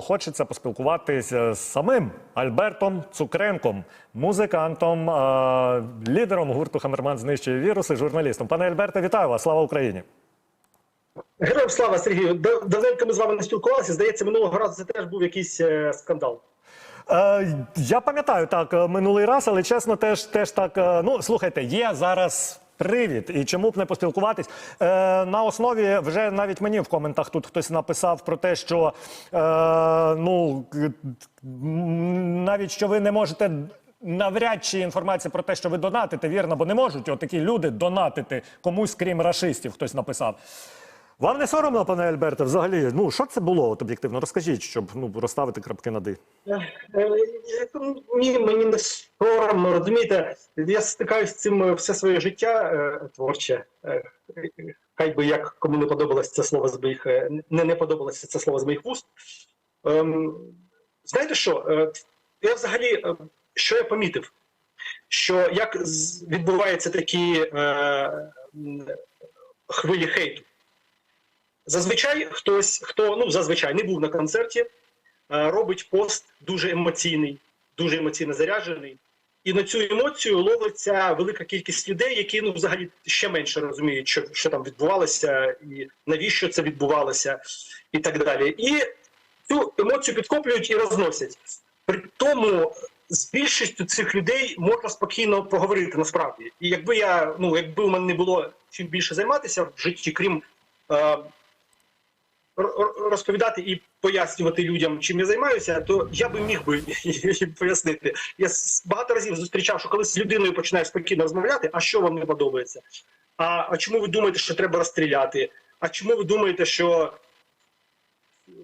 Хочеться поспілкуватися з самим Альбертом Цукренком, музикантом, лідером гурту Хамерман знищує віруси, журналістом. Пане Альберте, вітаю вас! Слава Україні! Героям слава Сергію. Дав- Давненько ми з вами не спілкувалися. Здається, минулого разу це теж був якийсь е, скандал. Е, я пам'ятаю так минулий раз, але чесно, теж теж так. е, ну слухайте, є зараз. Привід, і чому б не поспілкуватись е, на основі вже навіть мені в коментах тут хтось написав про те, що е, ну навіть що ви не можете навряд чи інформація про те, що ви донатите, вірно, бо не можуть отакі люди донатити комусь, крім рашистів, хтось написав. Вам не соромно, пане Альберте, взагалі? Ну що це було от об'єктивно? Розкажіть, щоб ну розставити крапки над «і». Е, е, Ні, мені не соромно, розумієте, я стикаюся з цим е, все своє життя творче. Хай би як кому не подобалося це слово з моїх не, не подобалося це слово з моїх вуст. Ем, знаєте що? Я взагалі, що я помітив? Що як відбуваються такі хвилі хейту? Зазвичай хтось, хто ну зазвичай не був на концерті, е, робить пост дуже емоційний, дуже емоційно заряджений. І на цю емоцію ловиться велика кількість людей, які ну взагалі ще менше розуміють, що, що там відбувалося, і навіщо це відбувалося, і так далі. І цю емоцію підкоплюють і розносять. При тому з більшістю цих людей можна спокійно поговорити насправді. І якби я ну якби у мене не було чим більше займатися в житті, крім е, розповідати і пояснювати людям, чим я займаюся, то я би міг би пояснити. Я багато разів зустрічав, що коли з людиною починаєш спокійно розмовляти, а що вам не подобається? А, а чому ви думаєте, що треба розстріляти? А чому ви думаєте, що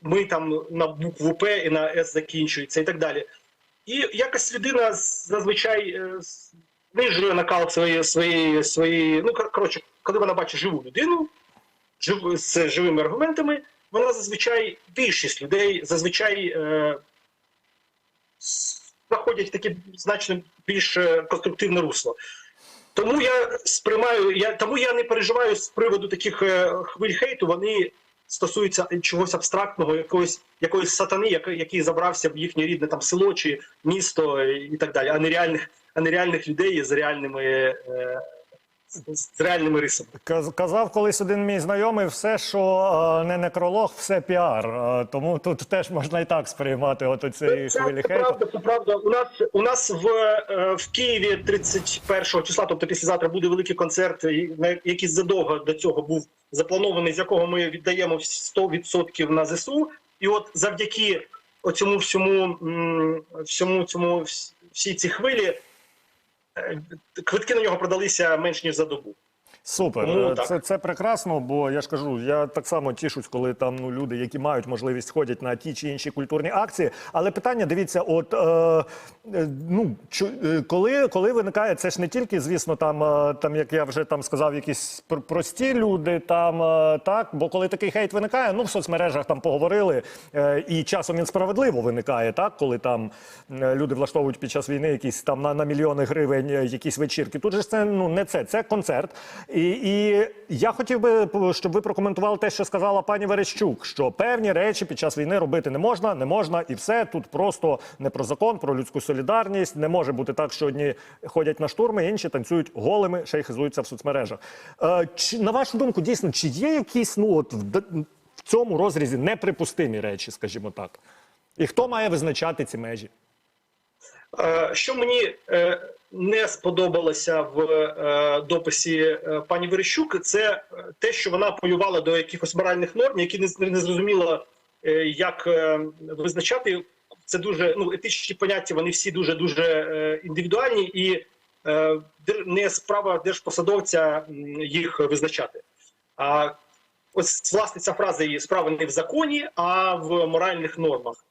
ми там на букву П і на С закінчується і так далі? І якось людина зазвичай е, знижує накал своєї своєї своєї. Ну коротше, коли вона бачить живу людину, з живими аргументами, вона зазвичай більшість людей зазвичай е, с- таке значно більш е, конструктивне русло. Тому я сприймаю, я тому я не переживаю з приводу таких е, хвиль хейту. Вони стосуються чогось абстрактного, якоїсь якоїсь сатани, який, який забрався в їхнє рідне там село чи місто е, і так далі, а не реальних, а не реальних людей з реальними е, з, реальними рисами. Казав колись один мій знайомий, все, що е, не некролог, все піар. Е, тому тут теж можна і так сприймати от цієї хвилі це правда, це правда. У нас у нас в, е, в Києві 31 числа, тобто післязавтра, буде великий концерт, який задовго до цього був запланований, з якого ми віддаємо 100% на ЗСУ. І от завдяки оцьому всьому, всьому цьому всій цій хвилі. Е, Квитки на нього продалися менш ніж за добу. Супер, Тому Е, це, це прекрасно, бо я ж кажу, я так само тішусь, коли там ну люди, які мають можливість ходять на ті чи інші культурні акції. Але питання, дивіться, от е, е, ну чу, е, коли, коли виникає, це ж не тільки, звісно, там, там як я вже там сказав, якісь пр- прості люди, там так, бо коли такий хейт виникає, ну в соцмережах там поговорили, е, і часом він справедливо виникає, так, коли там люди влаштовують під час війни якісь там на, на мільйони гривень якісь вечірки. Тут же це ну не це, це концерт. І, і я хотів би, щоб ви прокоментували те, що сказала пані Верещук, що певні речі під час війни робити не можна, не можна, і все тут просто не про закон, про людську солідарність. Не може бути так, що одні ходять на штурми, інші танцюють голими, ще й хизуються в соцмережах. Е, чи на вашу думку, дійсно, чи є якісь ну от в, в цьому розрізі неприпустимі речі, скажімо так? І хто має визначати ці межі? Е, Що мені е, не сподобалося в е, дописі пані Верещук, це те, що вона полювала до якихось моральних норм, які не, зрозуміло, як визначати. Це дуже ну етичні поняття. Вони всі дуже дуже індивідуальні, і не справа держпосадовця їх визначати. А ось власне ця фраза її справа не в законі, а в моральних нормах.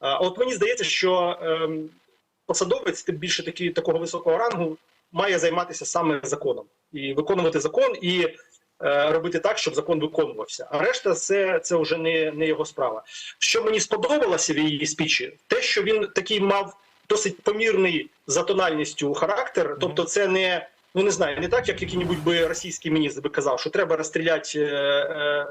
От мені здається, що ем, посадовець, тим більше такі, такого високого рангу, має займатися саме законом і виконувати закон і е, робити так, щоб закон виконувався. А решта це, це вже не, не його справа. Що мені сподобалося в її спічі, те, що він такий мав досить помірний за тональністю характер, тобто це не Ну не знаю, не так, як який-небудь би російський міністр би казав, що треба розстріляти, е, е,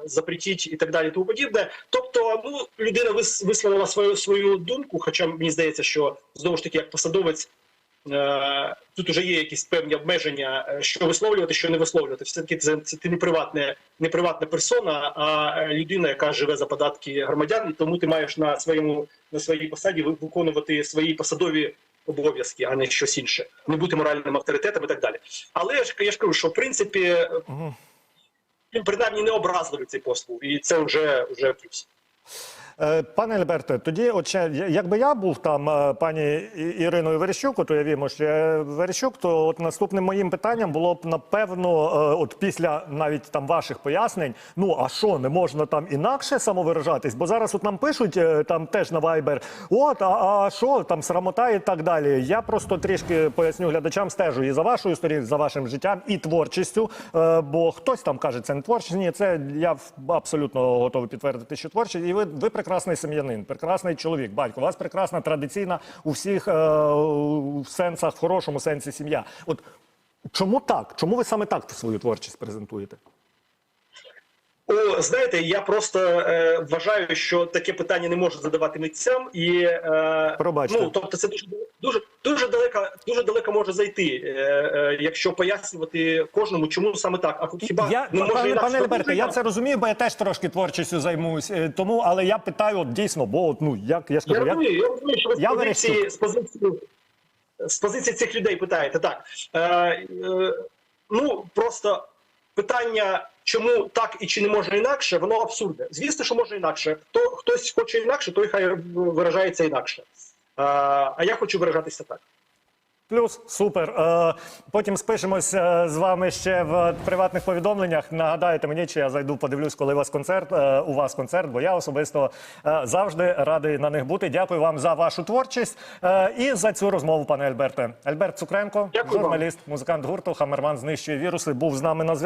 і так далі, тому подібне. Тобто, ну людина вис- висловила свою свою думку, хоча мені здається, що знову ж таки, як посадовець, е, тут уже є якісь певні обмеження, е, що висловлювати, що не висловлювати. Все таки це, це ти не приватне, не приватна персона, а людина, яка живе за податки громадян, і тому ти маєш на своєму на своїй посаді ви- виконувати свої посадові обов'язки, а не щось інше, не бути моральним авторитетом і так далі. Але я ж я ж кажу, що в принципі він принаймні не образливий цей послуг, і це вже вже плюс. Е, Пане Альберте, тоді, от ще, якби я був там е, пані Іриною Верещук, то я вімо, що я Верещук, то от наступним моїм питанням було б напевно, е, от після навіть там ваших пояснень, ну а що, не можна там інакше самовиражатись? Бо зараз от нам пишуть там теж на Viber, от, а, що там срамота і так далі. Я просто трішки поясню глядачам, стежу і за вашою сторінкою, за вашим життям, і творчістю. Бо хтось там каже, це не творчість. Ні, це я абсолютно готовий підтвердити, що творчість. І ви, ви прекрасний сім'янин, прекрасний чоловік, батько. У вас прекрасна традиційна у всіх е, в сенсах, в хорошому сенсі сім'я. От чому так? Чому ви саме так свою творчість презентуєте? О, знаєте, я просто е, вважаю, що таке питання не можна задавати митцям, і е, Пробачте. ну тобто, це дуже дуже дуже далеко, дуже далеко може зайти, е, е, якщо пояснювати кожному, чому саме так. А хіба Я, не може пане, пане Альберте, я це розумію, бо я теж трошки творчістю займусь. е, Тому, але я питаю от, дійсно, бо от, ну як я ж Я розумію, я розумію, що Я позиції, з позиції з позиції цих людей питаєте. Так е, е, ну просто питання, чому так і чи не можна інакше, воно абсурдне. Звісно, що може інакше. То хтось хоче інакше, той хай виражається інакше. А я хочу виражатися так. Плюс супер. Потім спишемось е, з вами ще в приватних повідомленнях. Нагадаєте мені, чи я зайду, подивлюсь, коли у вас концерт. е, у вас концерт, бо я особисто е, завжди радий на них бути. Дякую вам за вашу творчість і за цю розмову, пане Альберте. Альберт Цукренко, Дякую вам. журналіст, музикант гурту Хамерман знищує віруси. Був з нами на зв'язку.